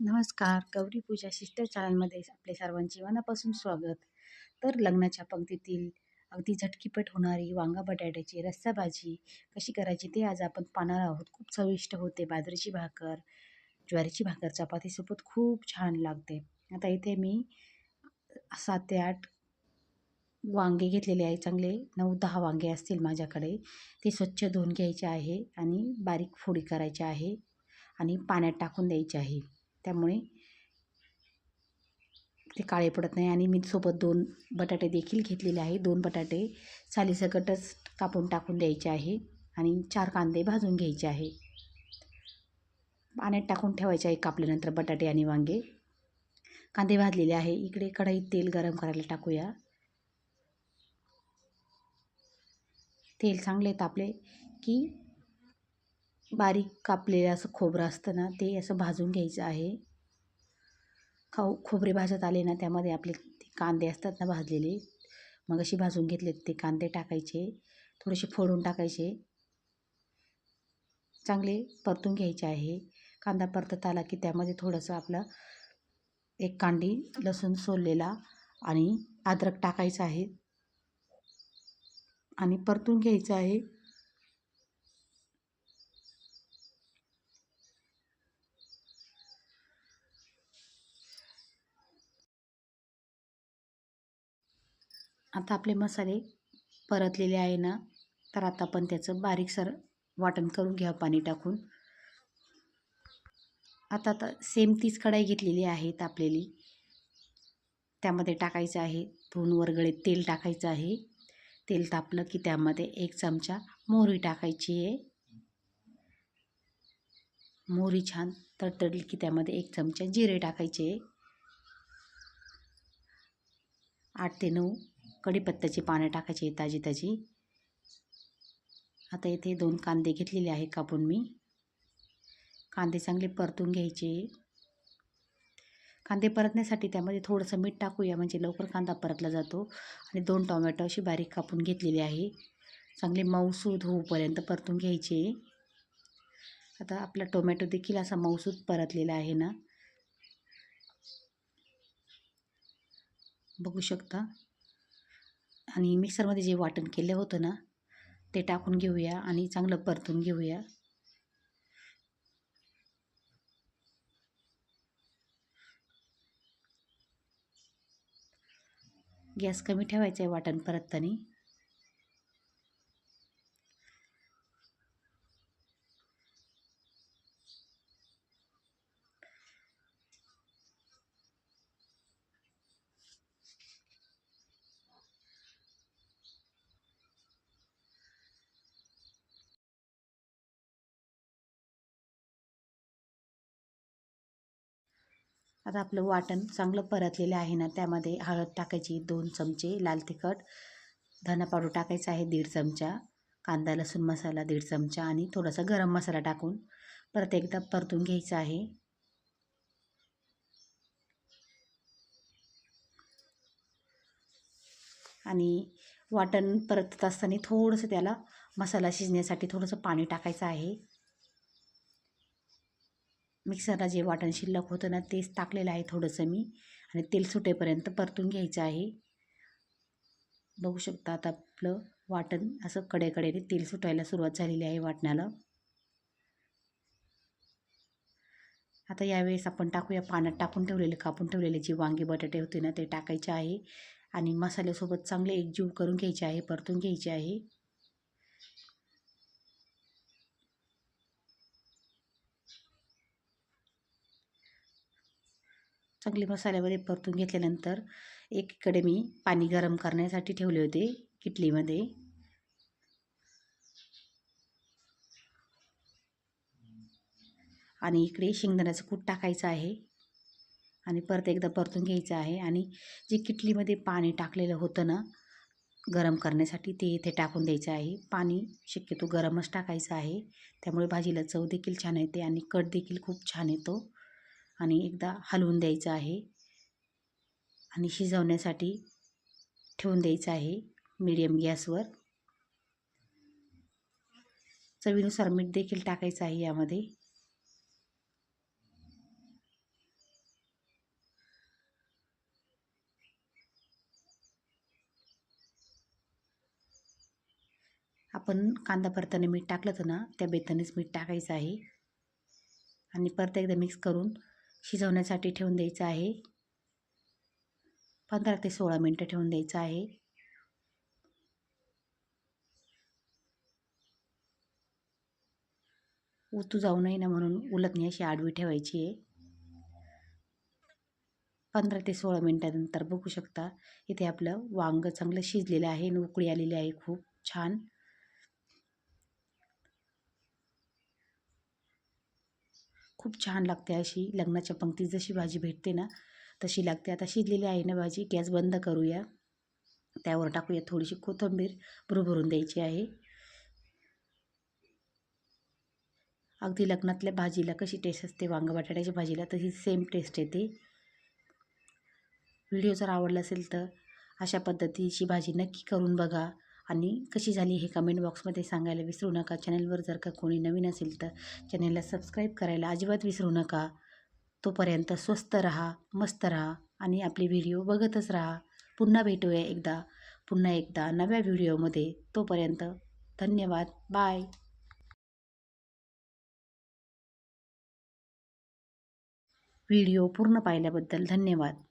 नमस्कार. गौरी पूजा सिस्टर चॅनलमध्ये आपले सर्वांचे मनापासून स्वागत. तर लग्नाच्या पंक्तीतील अगदी झटकीपट होणारी वांगा बटाट्याची रस्साभाजी कशी करायची ते आज आपण पाहणार आहोत. खूप चविष्ट होते. बाजरीची भाकर ज्वारीची भाकर चपातीसोबत खूप छान लागते. आता इथे मी सात ते आठ वांगे घेतलेले आहे चांगले नऊ दहा वांगे असतील माझ्याकडे. ते स्वच्छ धुवून घ्यायचे आहे आणि बारीक फोडी करायची आहे आणि पाण्यात टाकून द्यायचे आहे. त्यामुळे ते काळे पडत नाही. आणि मी सोबत दोन बटाटे देखील घेतलेले आहे. दोन बटाटे सालीसकटच कापून टाकून द्यायचे आहे आणि चार कांदे भाजून घ्यायचे आहे. पाण्यात टाकून ठेवायचे आहे कापल्यानंतर बटाटे आणि वांगे. कांदे भाजलेले आहे. इकडे कढईत तेल गरम करायला टाकूया. तेल चांगले तापले की बारीक कापलेलं असं खोबरं असतं ना ते असं भाजून घ्यायचं आहे. खाऊ खोबरे भाजत आले ना त्यामध्ये आपले ते कांदे असतात ना भाजलेले मग अशी भाजून घेतले ते कांदे टाकायचे थोडेसे फोडून टाकायचे. चांगले परतून घ्यायचे आहे. कांदा परतत आला की त्यामध्ये थोडंसं आपलं एक कांडी लसूण सोललेला आणि अद्रक टाकायचं आहे. आणि परतून घ्यायचं आहे. आता आपले मसाले परतलेले आहे ना तर आता आपण त्याचं बारीकसर वाटण करून घ्या पाणी टाकून. आता आता सेम तीच कढाई घेतलेली आहे तापलेली. त्यामध्ये टाकायचं आहे दोन वरगळे तेल टाकायचं आहे. तेल तापलं की त्यामध्ये एक चमचा मोहरी टाकायची आहे. मोहरी छान तडतडली की त्यामध्ये एक चमचा जिरे टाकायचे. आठ ते नऊ कढीपत्त्याची पानं टाकायची ताजी ताजी आता इथे दोन कांदे घेतलेले आहे कापून मी. कांदे चांगले परतून घ्यायचे. कांदे परतण्यासाठी त्यामध्ये थोडंसं मीठ टाकूया म्हणजे लवकर कांदा परतला जातो. आणि दोन टोमॅटो अशी बारीक कापून घेतलेली आहे. चांगले मऊसूद होऊपर्यंत परतून घ्यायचे. आता आपला टोमॅटो देखील असा मऊसूद परतलेला आहे ना. बघू शकता. आणि मिक्सरमध्ये जे वाटण केलं होतं ना ते टाकून घेऊया आणि चांगलं परतून घेऊया. गॅस कमी ठेवायचा आहे वाटण परतताना. आता आपलं वाटण चांगलं परतलेलं आहे ना त्यामध्ये हळद टाकायची दोन चमचे लाल तिखट धना पावडर टाकायचा आहे दीड चमचा कांदा लसूण मसाला दीड चमचा आणि थोडासा गरम मसाला टाकून परत एकदा परतून घ्यायचा आहे. आणि वाटण परतत असताना थोडंसं त्याला मसाला शिजण्यासाठी थोडंसं पाणी टाकायचं आहे. मिक्सरला जे वाटण शिल्लक होतं ना तेच टाकलेलं आहे थोडंसं मी. आणि तेल सुटेपर्यंत परतून घ्यायचं आहे. बघू शकता आता आपलं वाटण असं कडेकडेने तेल सुटायला सुरुवात झालेली आहे वाटणाला. आता यावेळेस आपण टाकूया पाण्यात टाकून ठेवलेले कापून ठेवलेले जे वांगे बटाटे होते ना ते टाकायचे आहे. आणि मसाल्यासोबत चांगले एकजीव करून घ्यायचे आहे परतून घ्यायचे आहे. चांगले मसाल्यामध्ये परतून घेतल्यानंतर एकीकडे मी पाणी गरम करण्यासाठी ठेवले होते किटलीमध्ये. आणि इकडे शेंगदाण्याचं कूट टाकायचं आहे. आणि परत एकदा परतून घ्यायचं आहे. आणि जे किटलीमध्ये पाणी टाकलेलं होतं ना गरम करण्यासाठी ते इथे टाकून द्यायचं आहे. पाणी शक्यतो गरमच टाकायचं आहे. त्यामुळे भाजीला चव देखील छान येते आणि कट देखील खूप छान येतो. आणि एकदा हलवून द्यायचं आहे. आणि शिजवण्यासाठी ठेवून द्यायचं आहे मीडियम गॅसवर चवीनुसार मीठ देखील टाकायचं आहे यामध्ये. आपण कांदा परताना मीठ टाकलं तर ना त्या बेतानेच मीठ टाकायचं आहे. आणि परत एकदा मिक्स करून शिजवण्यासाठी ठेवून द्यायचं आहे. पंधरा ते सोळा मिनटं ठेवून द्यायचं आहे. उतू जाऊ नये ना म्हणून उलटणी अशी आडवी ठेवायची आहे. पंधरा ते सोळा मिनटानंतर बघू शकता इथे आपलं वांग चांगलं शिजलेलं आहे आणि उकळी आलेली आहे खूप छान. खूप छान लागते अशी लग्नाच्या पंक्तीत जशी भाजी भेटते ना तशी लागते. आता शिजलेली आहे ना भाजी गॅस बंद करूया. त्यावर टाकूया थोडीशी कोथिंबीर भरभरून द्यायची आहे. अगदी लग्नातल्या भाजीला कशी टेस्ट असते वांग बटाट्याच्या भाजीला तशी सेम टेस्ट येते. व्हिडिओ जर आवडला असेल तर अशा पद्धतीची भाजी नक्की करून बघा. आणि कशी झाली हे कमेंट बॉक्समध्ये सांगायला विसरू नका. चॅनलवर जर का कोणी नवीन असेल तर चॅनलला सबस्क्राईब करायला अजिबात विसरू नका. तोपर्यंत स्वस्त राहा मस्त राहा आणि आपले व्हिडिओ बघतच राहा. पुन्हा भेटूया एकदा पुन्हा एकदा नव्या व्हिडिओमध्ये तोपर्यंत धन्यवाद. बाय व्हिडिओ पूर्ण पाहिल्याबद्दल धन्यवाद.